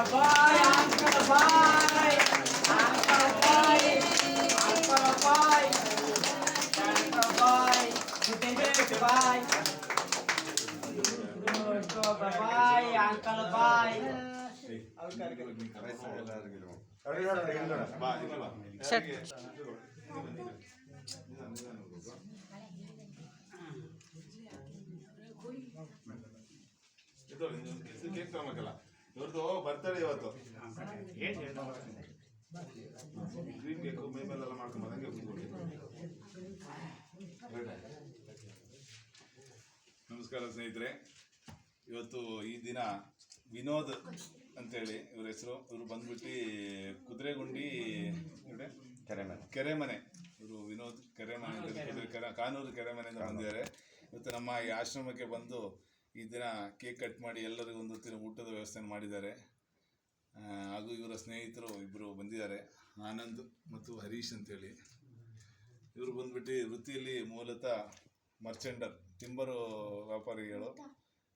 Bye. Bye. Uncle, bye. ಇದು cake bye. ಇವ್ರದ್ದು birthday ಇವತ್ತು. ಗ್ರೀನ್ ಬೇಕು ಮೈ ಮೇಲೆಲ್ಲ ಮಾಡ್ಕೊಂಡು ಹಂಗೆ ಕೂತ್ಕೊಳ್ಳಿ ನಮಸ್ಕಾರ ಸ್ನೇಹಿತರೆ. ಇವತ್ತು ಈ ದಿನ ವಿನೋದ್ ಅಂತೇಳಿ ಇವ್ರ ಹೆಸರು. ಇವರು ಬಂದ್ಬಿಟ್ಟು ಕುದುರೆಗುಂಡಿ? ಕೆರೆಮನೆ. ಕೆರೆಮನೆ. ಇವರು ವಿನೋದ್ ಕೆರೆಮನೆ ಅಂತ ಕುದುರೆ ಕೆರೆ ಕಾನೂರು ಕೆರೆಮನೆಯಿಂದ ಬಂದಿದ್ದಾರೆ. ಇವತ್ತು ನಮ್ಮ ಈ ಆಶ್ರಮಕ್ಕೆ ಬಂದು ಈ ದಿನ ಕೇಕ್ ಕಟ್ ಮಾಡಿ ಎಲ್ಲರಿಗೂ ಒಂದು ಹೊತ್ತಿನ ಊಟದ ವ್ಯವಸ್ಥೆ ಮಾಡಿದ್ದಾರೆ. ಹಾಗೂ ಇವರ ಸ್ನೇಹಿತರು ಇಬ್ಬರು ಬಂದಿದ್ದಾರೆ. ಆನಂದ್ ಮತ್ತು ಹರೀಶ್ ಅಂತೇಳಿ. ಇವರು ಬಂದ್ಬಿಟ್ಟು ವೃತ್ತಿಯಲ್ಲಿ ಮೂಲತಃ ಮರ್ಚೆಂಡರ್ ಟಿಂಬರು ವ್ಯಾಪಾರಿಗಳು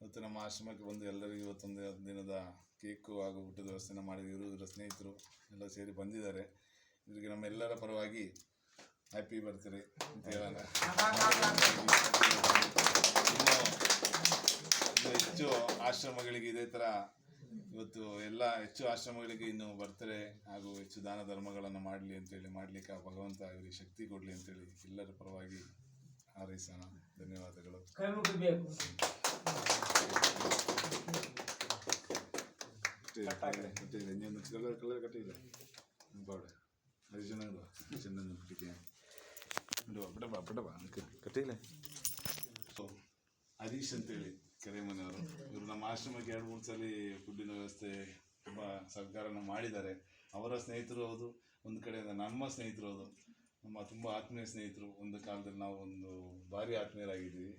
ಇವತ್ತು ನಮ್ಮ ಆಶ್ರಮಕ್ಕೆ ಬಂದು ಎಲ್ಲರಿಗೂ ಇವತ್ತೊಂದು ದಿನದ ಕೇಕು ಹಾಗೂ ಊಟದ ವ್ಯವಸ್ಥೆನ ಇವರು ಇವರ ಸ್ನೇಹಿತರು ಎಲ್ಲ ಸೇರಿ ಬಂದಿದ್ದಾರೆ. ಇವರಿಗೆ ನಮ್ಮೆಲ್ಲರ ಪರವಾಗಿ ಹ್ಯಾಪಿ ಬರ್ತೀರಿ ಅಂತ ಹೇಳೋಣ ಇನ್ನು ಇನ್ನು ಹೆಚ್ಚು ಆಶ್ರಮಗಳಿಗೆ ಇದೇ ಥರ ಇವತ್ತು ಎಲ್ಲ ಹೆಚ್ಚು ಆಶ್ರಮಗಳಿಗೆ ಇನ್ನು ಬರ್ತಾರೆ ಹಾಗೂ ಹೆಚ್ಚು ದಾನ ಧರ್ಮಗಳನ್ನು ಮಾಡಲಿ ಅಂತೇಳಿ ಮಾಡ್ಲಿಕ್ಕೆ ಆ ಭಗವಂತ ಇವರಿಗೆ ಶಕ್ತಿ ಕೊಡಲಿ ಅಂತೇಳಿ ಎಲ್ಲರ ಪರವಾಗಿ ಹಾರೈಸೋಣ. ಧನ್ಯವಾದಗಳು. ಕಲರ್ ಕಲರ್ ಬಾಡ ಹರಿಜನ ಕಟ್ಟಿಲ್ಲ ಹರೀಶ್ ಅಂತೇಳಿ ಕೆರೆಮನೆಯವರು ಇವರು ನಮ್ಮ ಆಶ್ರಮಕ್ಕೆ ಎರಡು ಮೂರು ಸಲ ಫುಡ್ಡಿನ ವ್ಯವಸ್ಥೆ ತುಂಬ ಸಹಕಾರನ ಮಾಡಿದ್ದಾರೆ. ಅವರ ಸ್ನೇಹಿತರು ಹೌದು ಒಂದು ಕಡೆಯಿಂದ ನಮ್ಮ ಸ್ನೇಹಿತರು ಹೌದು. ನಮ್ಮ ತುಂಬ ಆತ್ಮೀಯ ಸ್ನೇಹಿತರು. ಒಂದು ಕಾಲದಲ್ಲಿ ನಾವು ಒಂದು ಭಾರಿ ಆತ್ಮೀಯರಾಗಿದ್ದೀವಿ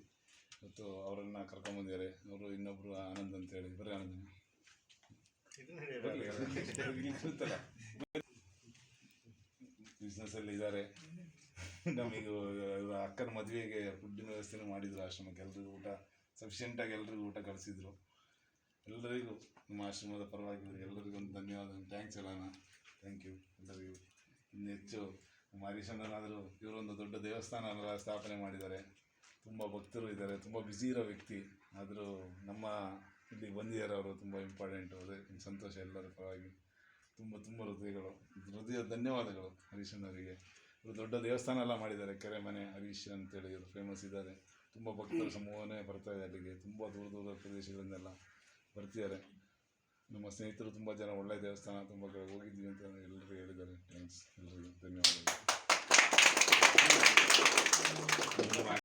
ಮತ್ತು ಅವರನ್ನು ಕರ್ಕೊಂಡ್ಬಂದಿದ್ದಾರೆ ಅವರು ಇನ್ನೊಬ್ಬರು ಆನಂದ್ ಅಂತೇಳಿ ಬರೀ ಆನಂದ್. ಬಿಸ್ನೆಸ್ ಅಲ್ಲಿ ಇದ್ದಾರೆ. ನಮಗೂ ಅಕ್ಕನ ಮದುವೆಗೆ ಫುಡ್ಡಿನ ವ್ಯವಸ್ಥೆನೂ ಮಾಡಿದ್ರು ಆಶ್ರಮಕ್ಕೆ. ಎಲ್ರಿಗೂ ಊಟ ಸಫಿಷಿಯೆಂಟಾಗಿ ಎಲ್ರಿಗೂ ಊಟ ಕಳಿಸಿದ್ರು. ಎಲ್ಲರಿಗೂ ನಮ್ಮ ಆಶ್ರಮದ ಪರವಾಗಿ ಎಲ್ಲರಿಗೂ ಒಂದು ಧನ್ಯವಾದ ಥ್ಯಾಂಕ್ಸ್ ಹೇಳೋಣ. ಥ್ಯಾಂಕ್ ಯು ಎಲ್ಲರಿಗೂ ಇನ್ನು ಹೆಚ್ಚು ನಮ್ಮ ಹರೀಶಣ್ಣನಾದರೂ ಇವರೊಂದು ದೊಡ್ಡ ದೇವಸ್ಥಾನ ಸ್ಥಾಪನೆ ಮಾಡಿದ್ದಾರೆ. ತುಂಬ ಭಕ್ತರು ಇದ್ದಾರೆ. ತುಂಬ ಬ್ಯುಸಿ ಇರೋ ವ್ಯಕ್ತಿ. ಆದರೂ ನಮ್ಮ ಇಲ್ಲಿಗೆ ಬಂದಿದ್ದಾರೆ ಅವರು. ತುಂಬ ಇಂಪಾರ್ಟೆಂಟು ಅದೇ ಸಂತೋಷ ಎಲ್ಲರ ಪರವಾಗಿ. ತುಂಬ ತುಂಬ ಹೃದಯಗಳು. ಹೃದಯ ಧನ್ಯವಾದಗಳು ಹರೀಶಣ್ಣವರಿಗೆ ಇವರು ದೊಡ್ಡ ದೇವಸ್ಥಾನ ಎಲ್ಲ ಮಾಡಿದ್ದಾರೆ. ಕೆರೆಮನೆ ಹರೀಶ್ ಅಂತೇಳಿ ಇವರು ಫೇಮಸ್ ಇದ್ದಾರೆ. ತುಂಬ ಭಕ್ತರ ಸಮೂಹನೇ ಬರ್ತಾ ಇದೆ ಅಲ್ಲಿಗೆ. ತುಂಬ ದೂರ ದೂರ ಪ್ರದೇಶಗಳಿಂದೆಲ್ಲ ಬರ್ತಿದ್ದಾರೆ. ನಮ್ಮ ಸ್ನೇಹಿತರು ತುಂಬ ಜನ ಒಳ್ಳೆಯ ದೇವಸ್ಥಾನ ತುಂಬ ಕಡೆ ಹೋಗಿದ್ದೀವಿ ಅಂತ ಎಲ್ಲರೂ ಹೇಳಿದ್ದಾರೆ. ಥ್ಯಾಂಕ್ಸ್. ಎಲ್ಲರಿಗೂ ಧನ್ಯವಾದಗಳು.